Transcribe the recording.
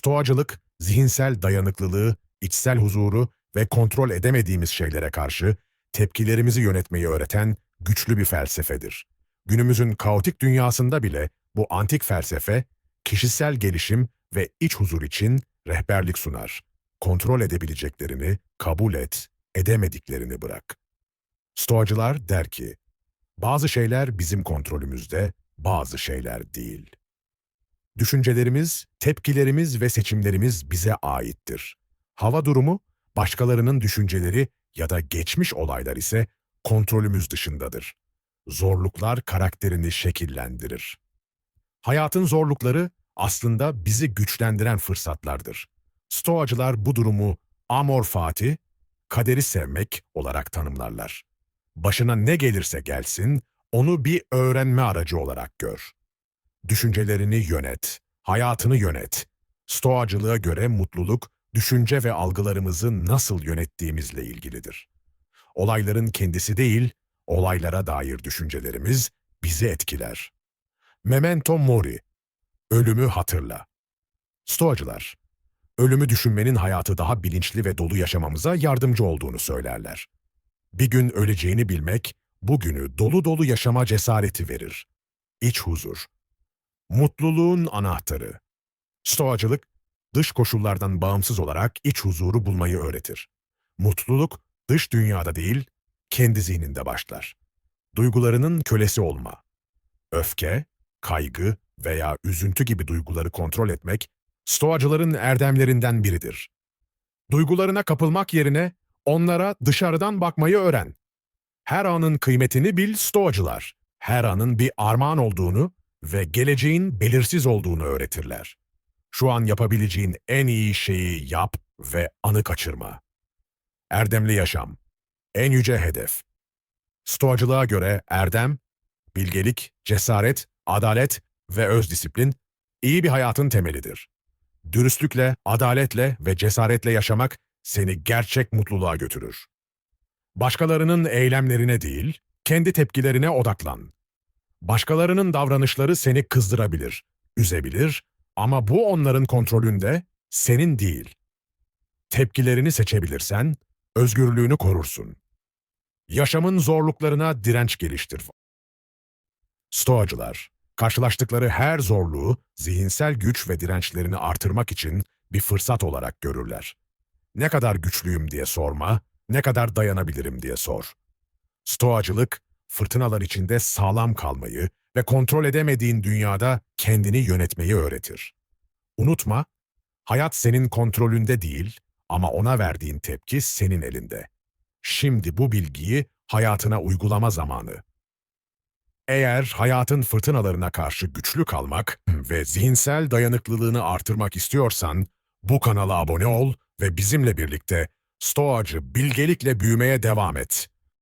Stoacılık, zihinsel dayanıklılığı, içsel huzuru ve kontrol edemediğimiz şeylere karşı tepkilerimizi yönetmeyi öğreten güçlü bir felsefedir. Günümüzün kaotik dünyasında bile bu antik felsefe, kişisel gelişim ve iç huzur için rehberlik sunar. Kontrol edebileceklerini kabul et, edemediklerini bırak. Stoacılar der ki, bazı şeyler bizim kontrolümüzde, bazı şeyler değil. Düşüncelerimiz, tepkilerimiz ve seçimlerimiz bize aittir. Hava durumu, başkalarının düşünceleri ya da geçmiş olaylar ise kontrolümüz dışındadır. Zorluklar karakterini şekillendirir. Hayatın zorlukları aslında bizi güçlendiren fırsatlardır. Stoacılar bu durumu amor fati, kaderi sevmek olarak tanımlarlar. Başına ne gelirse gelsin, onu bir öğrenme aracı olarak gör. Düşüncelerini yönet, hayatını yönet. Stoacılığa göre mutluluk, düşünce ve algılarımızı nasıl yönettiğimizle ilgilidir. Olayların kendisi değil, olaylara dair düşüncelerimiz bizi etkiler. Memento mori, ölümü hatırla. Stoacılar, ölümü düşünmenin hayatı daha bilinçli ve dolu yaşamamıza yardımcı olduğunu söylerler. Bir gün öleceğini bilmek, bugünü dolu dolu yaşama cesareti verir. İç huzur. Mutluluğun anahtarı. Stoacılık, dış koşullardan bağımsız olarak iç huzuru bulmayı öğretir. Mutluluk, dış dünyada değil, kendi zihninde başlar. Duygularının kölesi olma. Öfke, kaygı veya üzüntü gibi duyguları kontrol etmek, Stoacıların erdemlerinden biridir. Duygularına kapılmak yerine onlara dışarıdan bakmayı öğren. Her anın kıymetini bil Stoacılar. Her anın bir armağan olduğunu ve geleceğin belirsiz olduğunu öğretirler. Şu an yapabileceğin en iyi şeyi yap ve anı kaçırma. Erdemli yaşam. En yüce hedef. Stoacılığa göre erdem, bilgelik, cesaret, adalet ve öz disiplin iyi bir hayatın temelidir. Dürüstlükle, adaletle ve cesaretle yaşamak seni gerçek mutluluğa götürür. Başkalarının eylemlerine değil, kendi tepkilerine odaklan. Başkalarının davranışları seni kızdırabilir, üzebilir ama bu onların kontrolünde, senin değil. Tepkilerini seçebilirsen, özgürlüğünü korursun. Yaşamın zorluklarına direnç geliştir. Stoacılar, karşılaştıkları her zorluğu zihinsel güç ve dirençlerini artırmak için bir fırsat olarak görürler. Ne kadar güçlüyüm diye sorma, ne kadar dayanabilirim diye sor. Stoacılık, fırtınalar içinde sağlam kalmayı ve kontrol edemediğin dünyada kendini yönetmeyi öğretir. Unutma, hayat senin kontrolünde değil ama ona verdiğin tepki senin elinde. Şimdi bu bilgiyi hayatına uygulama zamanı. Eğer hayatın fırtınalarına karşı güçlü kalmak ve zihinsel dayanıklılığını artırmak istiyorsan, bu kanala abone ol ve bizimle birlikte Stoacı bilgelikle büyümeye devam et.